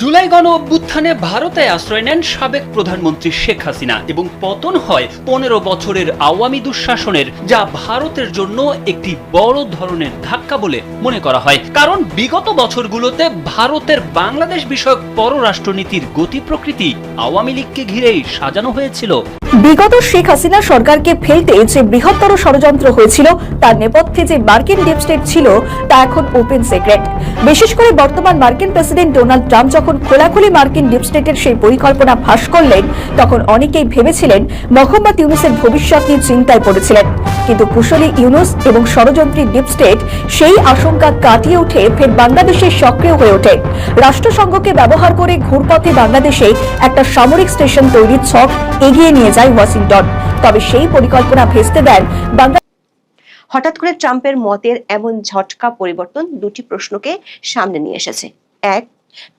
জুলাই গণ অভ্যুত্থানে ভারতে আশ্রয় নেন সাবেক প্রধানমন্ত্রী শেখ হাসিনা এবং পতন হয় পনেরো বছরের আওয়ামী দুঃশাসনের, যা ভারতের জন্য একটি বড় ধরনের ধাক্কা বলে মনে করা হয়। কারণ বিগত বছরগুলোতে ভারতের বাংলাদেশ বিষয়ক পররাষ্ট্রনীতির গতি প্রকৃতি আওয়ামী লীগকে ঘিরেই সাজানো হয়েছিল। বিগত শেখ হাসিনা সরকারকে ফেলতে যে বৃহত্তর ষড়যন্ত্র হয়েছিল, তার নেপথ্যে যে মার্কিন ডিপ স্টেট ছিল, তা এখন ওপেন সিক্রেট বিশেষ করে বর্তমান মার্কিন প্রেসিডেন্ট ডোনাল্ড ট্রাম্প যখন খোলাখুলি মার্কিন ডিপ স্টেটের সেই পরিকল্পনা ফাঁস করলেন, তখন অনেকেই ভেবেছিলেন মোহাম্মদ ইউনুসের ভবিষ্যৎ নিয়ে চিন্তায় পড়েছিলেন। কিন্তু কুশলী ইউনুস এবং ষড়যন্ত্রী ডিপ স্টেট সেই আশঙ্কা কাটিয়ে উঠে ফের বাংলাদেশে সক্রিয় হয়ে ওঠে। রাষ্ট্রসংঘকে ব্যবহার করে ঘুরপথে বাংলাদেশে একটা সামরিক স্টেশন তৈরির ছক এগিয়ে নিয়ে যায় ওয়াশিংটন। তবে সেই পরিকল্পনা ভেস্তে দেন বাংলা হঠাৎ করে ট্রাম্পের মতের এমন ঝটকা পরিবর্তন দুটি প্রশ্নকে সামনে নিয়ে এসেছে। এক,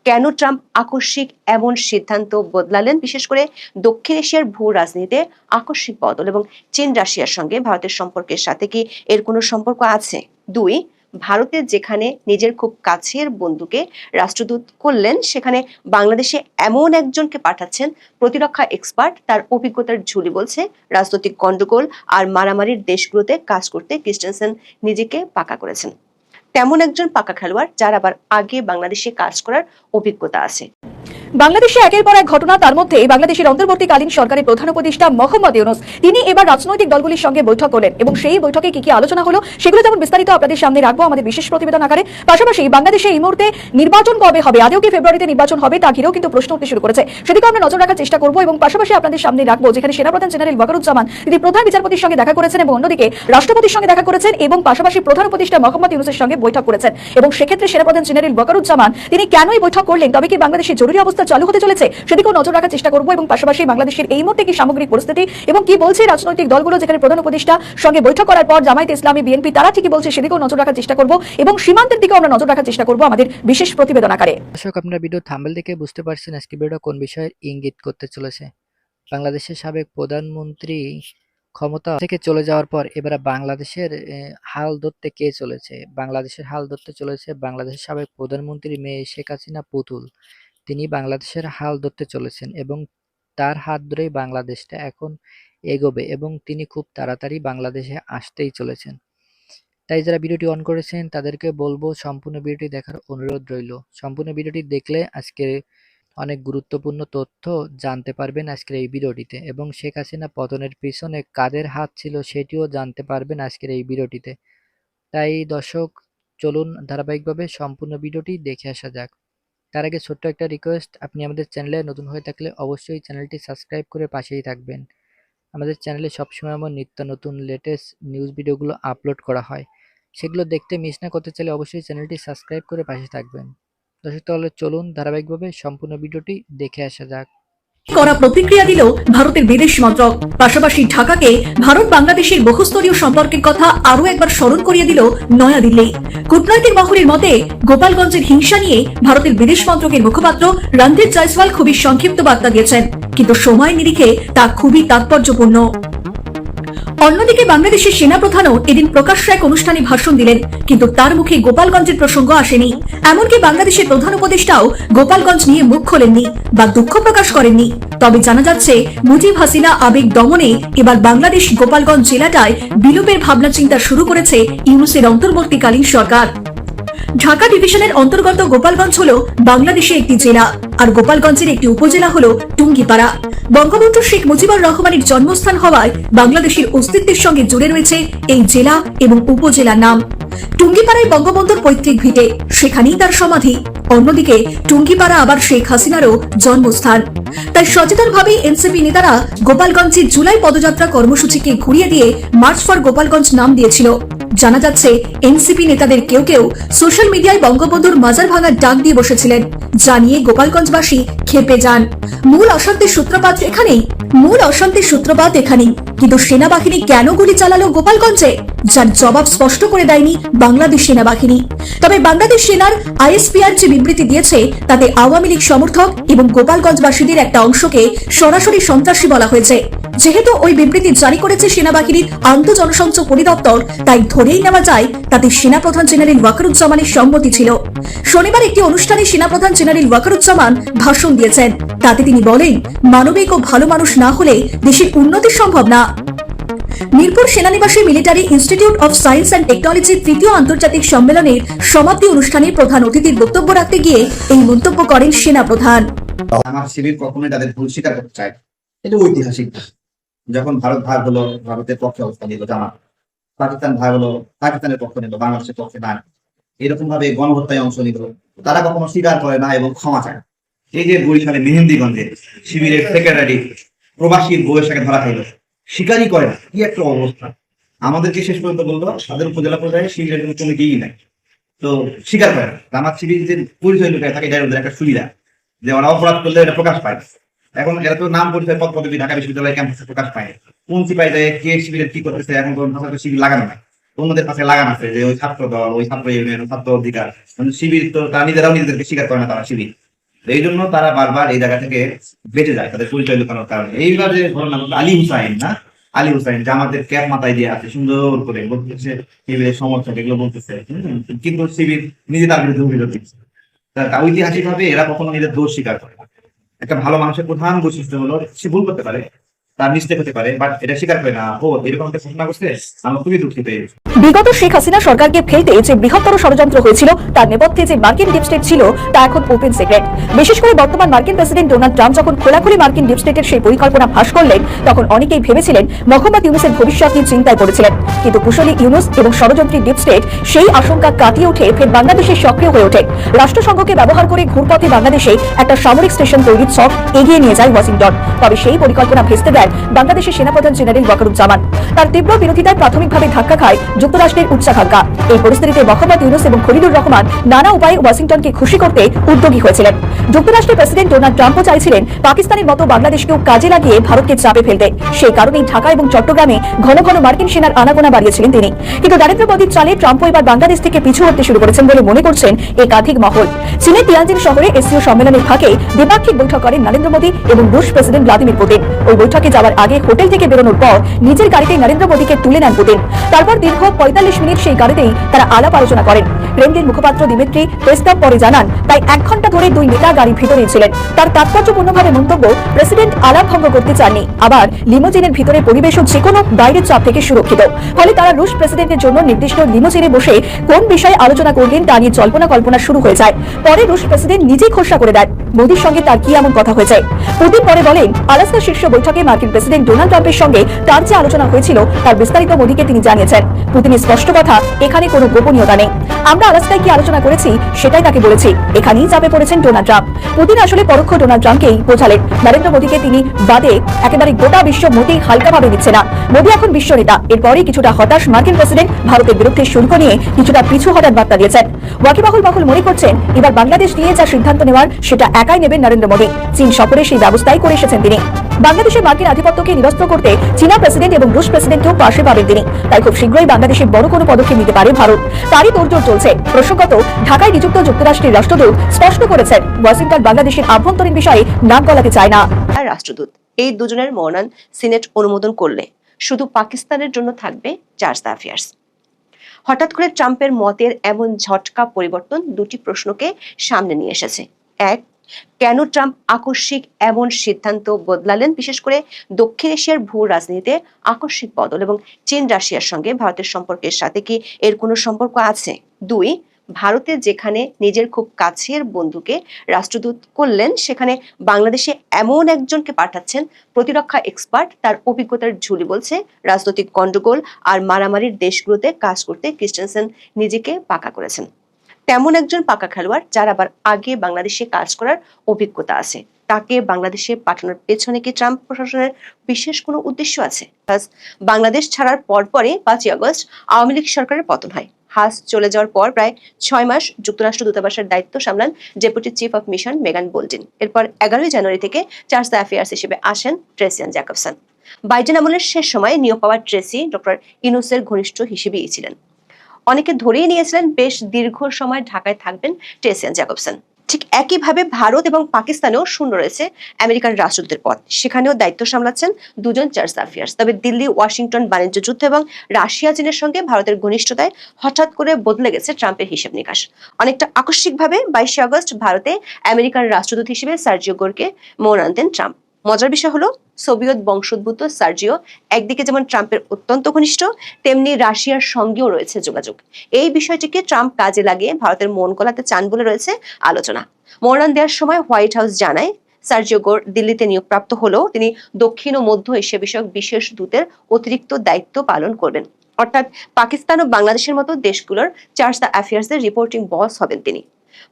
কেন ট্রাম্প আকস্মিক এমন সিদ্ধান্ত বদলালেন? বিশেষ করে দক্ষিণ এশিয়ার ভূ রাজনীতিতে আকস্মিক বদল এবং চীন রাশিয়ার সঙ্গে ভারতের সম্পর্কের সাথে কি এর কোনো সম্পর্ক আছে? দুই ভারতের যেখানে নিজের খুব কাছের বন্ধুকে রাষ্ট্রদূত করলেন, সেখানে বাংলাদেশে এমন একজনকে পাঠাচ্ছেন, প্রতিরক্ষা এক্সপার্ট তার অভিজ্ঞতার ঝুলি বলছে, রাজনৈতিক গন্ডগোল আর মারামারির দেশগুলোতে কাজ করতে ক্রিস্টেনসেন নিজেকে পাকা করেছেন। তেমন একজন পাকা খেলোয়াড়, যার আবার আগে বাংলাদেশে কাজ করার অভিজ্ঞতা আছে। বাংলাদেশে একের পর এক ঘটনা, তার মধ্যে বাংলাদেশের অন্তর্বর্তীকালীন সরকারের প্রধান উপদেষ্টা মোহাম্মদ ইউনুস, তিনি এবার রাজনৈতিক দলগুলির সঙ্গে বৈঠক করলেন এবং সেই বৈঠকে কি কি আলোচনা হলো, সেগুলো যেমন বিস্তারিত আপনাদের সামনে রাখব আমাদের বিশেষ প্রতিবেদন আকারে। পাশাপাশি বাংলাদেশে এই মুহূর্তে নির্বাচন কবে হবে? আদেও কি ফেব্রুয়ারিতে নির্বাচন হবে? তা ঘিরেও কিন্তু প্রশ্ন উঠতে শুরু করেছে। সেদিকে আমরা নজর রাখার চেষ্টা করব এবং পাশাপাশি আপনাদের সামনে রাখব, যেখানে সেনাপ্রধান জেনারেল ওয়াকারুজ্জামান, তিনি প্রধান বিচারপতির সঙ্গে দেখা করেছেন এবং অন্যদিকে রাষ্ট্রপতির সঙ্গে দেখা করেছেন এবং পাশাপাশি প্রধান উপদেষ্টা মোহাম্মদ ইউনুসের সঙ্গে বৈঠক করেছেন। এবং সেক্ষেত্রে সেনাপ্রধান জেনারেল ওয়াকারুজ্জামান, তিনি কেনই বৈঠক করলেন? তবে কি বাংলাদেশে জরুরি অবস্থা চালু হতে চলেছে, সেদিকেও নজর রাখার চেষ্টা করব এবং পাশাপাশি বাংলাদেশের এই মুহূর্তে কি সামগ্রিক পরিস্থিতি এবং কি বলছে রাজনৈতিক দলগুলো, যেখানে প্রধান উপদেষ্টা সঙ্গে বৈঠক করার পর জামায়াত ইসলামী, বিএনপি, তারা ঠিকই বলছে, সেদিকেও নজর রাখার চেষ্টা করব এবং সীমান্তের দিকেও আমরা নজর রাখার চেষ্টা করব আমাদের বিশেষ প্রতিবেদন আকারে। দর্শক, আপনারা ভিডিও থাম্বেল দেখে বুঝতে পারছেন আজকে ভিডিওটা কোন বিষয়ে ইঙ্গিত করতে চলেছে। বাংলাদেশের সাবেক প্রধানমন্ত্রী ক্ষমতা থেকে চলে যাওয়ার পর এবারে বাংলাদেশের হাল ধরতে কে চলেছে? বাংলাদেশের হাল ধরতে চলেছে বাংলাদেশের সাবেক প্রধানমন্ত্রী মেয়ে শেখ হাসিনা, পুতুল। তিনি বাংলাদেশের হাল ধরতে চলেছেন এবং তার হাত ধরেই বাংলাদেশটা এখন এগোবে এবং তিনি খুব তাড়াতাড়ি বাংলাদেশে আসতেই চলেছেন। তাই যারা ভিডিওটি অন করেছেন, তাদেরকে বলব সম্পূর্ণ ভিডিওটি দেখার অনুরোধ রইল। সম্পূর্ণ ভিডিওটি দেখলে আজকে অনেক গুরুত্বপূর্ণ তথ্য জানতে পারবেন আজকের এই ভিডিওটিতে এবং শেখ হাসিনা পতনের পিছনে কাদের হাত ছিল সেটিও জানতে পারবেন আজকের এই ভিডিওটিতে। তাই দর্শক, চলুন ধারাবাহিকভাবে সম্পূর্ণ ভিডিওটি দেখে আসা যাক। তার আগে ছোট্ট একটা রিকোয়েস্ট আপনি আমাদের চ্যানেলে নতুন হয়ে থাকলে অবশ্যই চ্যানেলটি সাবস্ক্রাইব করে পাশেই থাকবেন। আমাদের চ্যানেলে সবসময় আমার নিত্য নতুন লেটেস্ট নিউজ ভিডিওগুলো আপলোড করা হয়। সেগুলো দেখতে মিস না করতে চাইলে অবশ্যই চ্যানেলটি সাবস্ক্রাইব করে পাশে থাকবেন। দর্শক তাহলে চলুন ধারাবাহিকভাবে সম্পূর্ণ ভিডিওটি দেখে আসা যাক। করা প্রতিক্রিয়া দিল ভারতের বিদেশ মন্ত্রক। পাশাপাশি ঢাকাকে ভারত বাংলাদেশের বহুস্তরীয় সম্পর্কের কথা আরও একবার স্মরণ করিয়ে দিল নয়াদিল্লি। কূটনৈতিক মহলের মতে, গোপালগঞ্জের হিংসা নিয়ে ভারতের বিদেশ মন্ত্রকের মুখপাত্র রণধীর জয়সওয়াল খুবই সংক্ষিপ্ত বার্তা দিয়েছেন। কিন্তু সময় নিরিখে তা খুবই তাৎপর্যপূর্ণ। অন্যদিকে বাংলাদেশের সেনাপ্রধানও এদিন প্রকাশ্য এক অনুষ্ঠানে ভাষণ দিলেন। কিন্তু তার মুখে গোপালগঞ্জের প্রসঙ্গ আসেনি। এমনকি বাংলাদেশের প্রধান উপদেষ্টাও গোপালগঞ্জ নিয়ে মুখ খোলেননি বা দুঃখ প্রকাশ করেননি। তবে জানা যাচ্ছে, মুজিব হাসিনা আবেগ দমনে এবার বাংলাদেশ গোপালগঞ্জ জেলাটায় বিলোপের ভাবনা চিন্তা শুরু করেছে ইউনুসের অন্তর্বর্তীকালীন সরকার। ঢাকা ডিভিশনের অন্তর্গত গোপালগঞ্জ হল বাংলাদেশের একটি জেলা, আর গোপালগঞ্জের একটি উপজেলা হল টুঙ্গিপাড়া। বঙ্গবন্ধু শেখ মুজিবুর রহমানের জন্মস্থান হওয়ায় বাংলাদেশের অস্তিত্বের সঙ্গে জুড়ে রয়েছে এই জেলা এবং উপজেলার নাম। টুঙ্গিপাড়ায় বঙ্গবন্ধুর পৈতৃক ভিটে, সেখানেই তার সমাধি। অন্যদিকে টুঙ্গিপাড়া আবার শেখ হাসিনারও জন্মস্থান। তাই সচেতনভাবে এনসিপি নেতারা গোপালগঞ্জে জুলাই পদযাত্রা কর্মসূচিকে ঘুরিয়ে দিয়ে মার্চ ফর গোপালগঞ্জ নাম দিয়েছিল। জানা যাচ্ছে, এনসিপি নেতাদের কেউ কেউ সোশ্যাল মিডিয়ায় বঙ্গবন্ধুর মাজার ভাঙার ডাক দিয়ে বসেছিলেন। যা নিয়ে গোপালগঞ্জবাসী খেপে যান। মূল অশান্তির সূত্রপাত এখানেই। মূল অশান্তির সূত্রপাত এখানেই। কিন্তু সেনাবাহিনী কেন গুলি চালালো গোপালগঞ্জে? যার জবাব স্পষ্ট করে দেয়নি বাংলাদেশ সেনাবাহিনী। তবে বাংলাদেশ সেনার আইএসপিআর যে বিবৃতি দিয়েছে, তাতে আওয়ামী লীগ সমর্থক এবং গোপালগঞ্জবাসীদের একটা অংশকে সরাসরি সন্ত্রাসী বলা হয়েছে। যেহেতু ওই বিবৃতি জারি করেছে সেনাবাহিনীর আন্তঃ জনসংযোগ পরিদপ্তর, তাই ধরেই নেওয়া যায় তাতে সেনাপ্রধান জেনারেল ওয়াকারুজ্জামানের সম্মতি ছিল। শনিবার একটি অনুষ্ঠানে সেনাপ্রধান জেনারেল ওয়াকারুজ্জামান ভাষণ দিয়েছেন। তাতে তিনি বলেন, মানবিক ও ভালো মানুষ না হলে দেশের উন্নতি সম্ভব না। Mirpur সেনানিবাসী military institute of science and টেকনোলজির তৃতীয় আন্তর্জাতিক সম্মেলনের সমাপ্তি অনুষ্ঠানে প্রধান অতিথির বক্তব্য রাখতে গিয়ে এই মন্তব্য করেন সেনা প্রধান আমার শিবির কখনোই তাদের ভুল স্বীকার করতে চায় এটা ঐতিহাসিক। যখন ভারত ভাগ হলো, ভারতের পক্ষে অবস্থান নিল জামাত। পাকিস্তান ভাগ হলো, পাকিস্তানের পক্ষ নিল, বাংলাদেশের পক্ষে না এরকম ভাবে গণহত্যায় অংশ নিল। তারা কখনো স্বীকার করে না এবং ক্ষমা চায় এই যে বরিশালে মেহেন্দিগঞ্জে শিবিরের সেক্রেটারি প্রবাসীর বউয়ের সাথে ধরা খাইল, স্বীকারই করে না। কি একটা অবস্থা। আমাদেরকে শেষ পর্যন্ত বলল তাদের উপজেলা পর্যায়ে শিবিরের কোনো কমিটিই নাই। তো স্বীকার করে না। আমার শিবির যে পরিচয় লুকায় থাকে একটা সুবিধা, যে ওরা অপরাধ করলে এটা প্রকাশ পায়। এখন এরা তো নাম পরিচয় পদ ঢাকা বিশ্ববিদ্যালয় ক্যাম্পাসে প্রকাশ পায় কোন যায় কে শিবিরের কি করতেছে, এখন ভাষা শিবির লাগানো নাই। অন্যদের কাছে লাগানো আছে যে ওই ছাত্র দল, ওই ছাত্র ইউনিয়ন ছাত্র অধিকার। মানে শিবির তো তারা নিজেরাও নিজেদেরকে স্বীকার করে না, তারা শিবির। এই জন্য তারা বারবার এই জায়গা থেকে বেঁচে যায় তাদের পরিচয় লুকানোর কারণে। ঘটনা আলী হুসাইন, না? আলী হুসাইন আমাদের ক্যাপ মাথায় দিয়ে আছে, সুন্দর করে বলতেছে, শিবিরের সমর্থক এগুলো বলতেছে কিন্তু শিবির নিজে তার বিরুদ্ধে অভিযোগ দিচ্ছে। ঐতিহাসিক ভাবে এরা কখনো নিজের দোষ স্বীকার করে না। একটা ভালো মানুষের প্রধান বৈশিষ্ট্য হলো সে ভুল করতে পারে। বিগত শেখ হাসিনা সরকারকে ফেলতে যে বৃহত্তর ষড়যন্ত্র হয়েছিল, তার নেপথ্যে যে মার্কিন ডিপ স্টেট ছিল, তা এখন বিশেষ করে বর্তমান মার্কিন প্রেসিডেন্ট যখন খোলাখুলি মার্কিন সেই পরিকল্পনা করলেন, তখন অনেকেই ভেবেছিলেন ভবিষ্যৎ নিয়ে চিন্তায় পড়েছিলেন। কিন্তু কুশলী ইউনুস এবং ষড়যন্ত্রী ডিপ স্টেট সেই আশঙ্কা কাটিয়ে উঠে ফের বাংলাদেশে সক্রিয় হয়ে ওঠে। রাষ্ট্রসংঘকে ব্যবহার করে ঘুরপথে বাংলাদেশে একটা সামরিক স্টেশন তৈরির ছক এগিয়ে নিয়ে যায় ওয়াশিংটন। তবে সেই পরিকল্পনা ভেস্তে দেয় বাংলাদেশের সেনাপ্রধান জেনারেল ওয়াকারুজ্জামান। তার তীব্র বিরোধিতায় প্রাথমিকভাবে ধাক্কা খায় যুক্তরাষ্ট্রের উচ্চাকাঙ্ক্ষা এই পরিস্থিতিতে মোহাম্মদ ইউনুস এবং খলিলুর রহমান নানা উপায়ে ওয়াশিংটনকে খুশি করতে উদ্যোগী হয়েছিলেন। যুক্তরাষ্ট্রের প্রেসিডেন্ট ডোনাল্ড ট্রাম্পও চাইছিলেন পাকিস্তানের মতো বাংলাদেশকেও কাজে লাগিয়ে ভারতকে চাপে ফেলতে। সেই কারণেই ঢাকা এবং চট্টগ্রামে ঘন ঘন মার্কিন সেনার আনাগোনা বাড়িয়েছিলেন তিনি। কিন্তু নরেন্দ্র মোদীর চালে ট্রাম্প এবার বাংলাদেশ থেকে পিছু হতে শুরু করেছেন বলে মনে করছেন একাধিক মহল। চীনের তিয়ানজিন শহরে এসিও সম্মেলনের ফাঁকে দ্বিপাক্ষিক বৈঠক করেন নরেন্দ্র মোদী এবং রুশ প্রেসিডেন্ট ভ্লাদিমির পুতিন। ওই বৈঠকে যাওয়ার আগে হোটেল থেকে বেরোনোর পর নিজের গাড়িতে নরেন্দ্র মোদীকে তুলে নেন পুতিন। তারপর দীর্ঘ পঁয়তাল্লিশ মিনিট সেই গাড়িতেই তারা আলাপ আলোচনা করেন। ক্রেমলিন মুখপাত্র দিমিত্রি পেস্কভ পরে জানান, তাই এক ঘণ্টা ধরে দুই নেতা গাড়ির ভিতরেই ছিলেন। তার তাৎপর্যপূর্ণভাবে মন্তব্য, প্রেসিডেন্ট আলাপ ভঙ্গ করতে চাননি। আবার লিমোজিনের ভিতরে পরিবেশও যে কোনো বাইরের চাপ থেকে সুরক্ষিত। ফলে তারা রুশ প্রেসিডেন্টের জন্য নির্দিষ্ট লিমোজিনে বসে কোন বিষয়ে আলোচনা করলেন তা নিয়ে জল্পনা কল্পনা শুরু হয়ে যায়। পরে রুশ প্রেসিডেন্ট নিজেই খোসা করে দেন। মোদীর সঙ্গে তার কি এমন কথা হয়েছে? পুতিন পরে বলেন আলাস্কা শীর্ষ বৈঠকে মার্কিন প্রেসিডেন্ট ডোনাল্ড ট্রাম্পের সঙ্গে তার যে আলোচনা হয়েছিল, তার বিস্তারিত মোদীকে তিনি জানিয়েছেন। পুতিনের স্পষ্ট কথা, এখানে কোনো গোপনীয়তা নেই। আমরা আলাস্কায় কি আলোচনা করেছি, সেটাই তাকে বলেছি। এখানেই চাপে পড়েছেন ডোনাল্ড ট্রাম্প। পুতিন আসলে পরোক্ষ ডোনাল্ড ট্রাম্পকেই বোঝালেন। নরেন্দ্র মোদীকে তিনি বাদে একেবারে গোটা বিশ্ব মোটেই হালকাভাবে নিচ্ছে না। মোদী এখন বিশ্ব নেতা। এরপরই কিছুটা হতাশ মার্কিন প্রেসিডেন্ট ভারতের বিরুদ্ধে শুল্ক নিয়ে কিছুটা পিছু হঠাৎ বার্তা দিয়েছেন। ওয়াকিবাহুল বাহুল মনে করছেন, এবার বাংলাদেশ নিয়ে যা সিদ্ধান্ত নেওয়ার, সেটা একাই নেবেন নরেন্দ্র মোদী। চীন সফরে সেই ব্যবস্থাই করে এসেছেন তিনি। বাংলাদেশের মার্কিন আধিপত্যকে নিরস্ত করতে চীনা প্রেসিডেন্ট এবং রুশ প্রেসিডেন্টকেও পাশে পাবেন তিনি। তাই খুব শীঘ্রই বাংলাদেশে বড় কোনো পদক্ষেপ নিতে পারে ভারত। তারই তোড়জোড় চলছে। প্রসঙ্গত, ঢাকায় নিযুক্ত যুক্তরাষ্ট্রের রাষ্ট্রদূত স্পষ্ট করেছেন, ওয়াশিংটন বাংলাদেশের আভ্যন্তরীণ বিষয়ে নাক গলাতে চায় না। রাষ্ট্রদূত, এই দুজনের মনোনয়ন সিনেট অনুমোদন করলে শুধু পাকিস্তানের জন্য থাকবে চার্জ অ্যাফেয়ার্স। হঠাৎ করে ট্রাম্পের মতের এমন ঝটকা পরিবর্তন দুটি প্রশ্নকে সামনে নিয়ে এসেছে। এক কেন ট্রাম্প আকস্মিক এমন সিদ্ধান্ত বদলালেন? বিশেষ করে দক্ষিণ এশিয়ার ভূ রাজনীতিতে আকস্মিক বদল এবং চীন, রাশিয়ার সঙ্গে ভারতের সম্পর্কের সাথে কি এর কোনো সম্পর্ক আছে? দুই, ভারতে যেখানে নিজের খুব কাছের বন্ধুকে রাষ্ট্রদূত করলেন, সেখানে বাংলাদেশে এমন একজনকে পাঠাচ্ছেন, প্রতিরক্ষা এক্সপার্ট, তার অভিজ্ঞতার ঝুলি বলছে রাজনৈতিক গন্ডগোল আর মারামারির দেশগুলোতে কাজ করতে ক্রিস্টেনসেন নিজেকে পাকা করেছেন। তেমন একজন পাকা খেলোয়াড় যার আবার আগে বাংলাদেশে কাজ করার অভিজ্ঞতা আছে। তাকে বাংলাদেশে পাঠানোর পেছনে কি ট্রাম্প প্রশাসনের বিশেষ কোনো উদ্দেশ্য আছে? বাংলাদেশ ছাড়ার পরপরই পাঁচই আগস্ট আওয়ামী লীগ সরকারের পতন হয়। হাস চলে যাওয়ার পর প্রায় ছয় মাস যুক্তরাষ্ট্র দূতাবাসের দায়িত্ব সামলান ডেপুটি চিফ অফ মিশন মেগান বোল্টিন। এরপর এগারোই জানুয়ারি থেকে চার্জ দ্য অ্যাফেয়ার্স হিসেবে আসেন ট্রেসিয়ান জ্যাকবসন। বাইডেন আমলের শেষ সময়ে নিয়োগ পাওয়া ট্রেসি ডক্টর ইনুসের ঘনিষ্ঠ হিসেবেই ছিলেন। অনেকে ধরেই নিয়েছিলেন, বেশ দীর্ঘ সময় ঢাকায় থাকবেন ট্রেসিয়ান জ্যাকবসন ঠিক একইভাবে ভারত এবং পাকিস্তানেও শূন্য রয়েছে আমেরিকান রাষ্ট্রদূতের পদ। সেখানেও দায়িত্ব সামলাচ্ছেন দুজন চার্জ অ্যাফেয়ার্স তবে দিল্লি, ওয়াশিংটন, বাণিজ্য যুদ্ধ এবং রাশিয়া, চীনের সঙ্গে ভারতের ঘনিষ্ঠতায় হঠাৎ করে বদলে গেছে ট্রাম্পের হিসেব নিকাশ। অনেকটা আকস্মিকভাবে বাইশে আগস্ট ভারতে আমেরিকান রাষ্ট্রদূত হিসেবে সার্জিও গোরকে মন আনতেন ট্রাম্প। মজার বিষয় হলো সোভিয়েত বংশোদ্ভূত সার্জিও একদিকে যেমন ট্রাম্পের অত্যন্ত ঘনিষ্ঠ, তেমনি রাশিয়ার সঙ্গেও রয়েছে যোগাযোগ। এই বিষয়টিকে ট্রাম্প কাজে লাগিয়ে ভারতের মন গলাতে চান বলে রয়েছে আলোচনা। মনোনয়ন দেওয়ার সময় হোয়াইট হাউস জানায়, সার্জিও গোর দিল্লিতে নিয়োগপ্রাপ্ত হলেও তিনি দক্ষিণ ও মধ্য এশিয়া বিষয়ক বিশেষ দূতের অতিরিক্ত দায়িত্ব পালন করবেন। অর্থাৎ পাকিস্তান ও বাংলাদেশের মতো দেশগুলোর চার্জ দ্য অ্যাফেয়ার্সের রিপোর্টিং বস হবেন তিনি।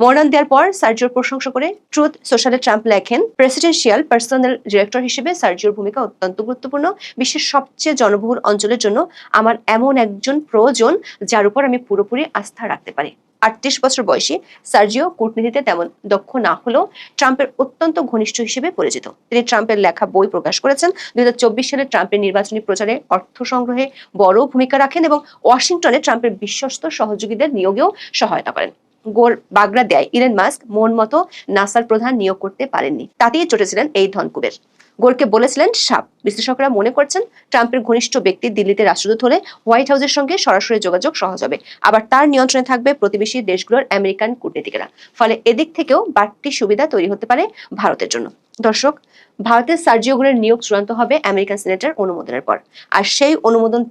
মনোনয়ন দেওয়ার পর সার্জিওর প্রশংসা করে ট্রুথ সোশ্যালে ট্রাম্প লেখেন প্রেসিডেন্সিয়াল পার্সোনাল ডিরেক্টর হিসেবে সার্জিওর ভূমিকা অত্যন্ত গুরুত্বপূর্ণ। বিশ্বের সবচেয়ে জনবহুল অঞ্চলের জন্য আমার এমন একজন প্রয়োজন যার উপর আমি পুরোপুরি আস্থা রাখতে পারি। আটত্রিশ বছর বয়সী সার্জিও কূটনীতিতে তেমন দক্ষ না হলেও ট্রাম্পের অত্যন্ত ঘনিষ্ঠ হিসেবে পরিচিত। তিনি ট্রাম্পের লেখা বই প্রকাশ করেছেন। দুই হাজার চব্বিশ সালে ট্রাম্পের নির্বাচনী প্রচারে অর্থ সংগ্রহে বড় ভূমিকা রাখেন এবং ওয়াশিংটনে ট্রাম্পের বিশ্বস্ত সহযোগীদের নিয়োগেও সহায়তা করেন। গোর বাগড়া দেয়। ইলেন মাস্ক মন মতো নাসার প্রধান নিয়োগ করতে পারেননি। তাতেই চটেছিলেন এই ধনকুবের। গোরকে বলেছিলেন সাপ। বিশ্লেষকরা মনে করছেন, ট্রাম্পের ঘনিষ্ঠ ব্যক্তি দিল্লিতে রাষ্ট্রদূত হলে হোয়াইট হাউসের সঙ্গে সরাসরি যোগাযোগ সহজ হবে। আবার তার নিয়ন্ত্রণে থাকবে প্রতিবেশী দেশগুলোর আমেরিকান কূটনীতিকেরা। ফলে এদিক থেকেও বাড়তি সুবিধা তৈরি হতে পারে ভারতের জন্য। দর্শক, ভারতের সার্জিও গোরের নিয়োগ চূড়ান্ত হবে আমেরিকান সিনেটের অনুমোদনের পর। আর সেই অনুমোদন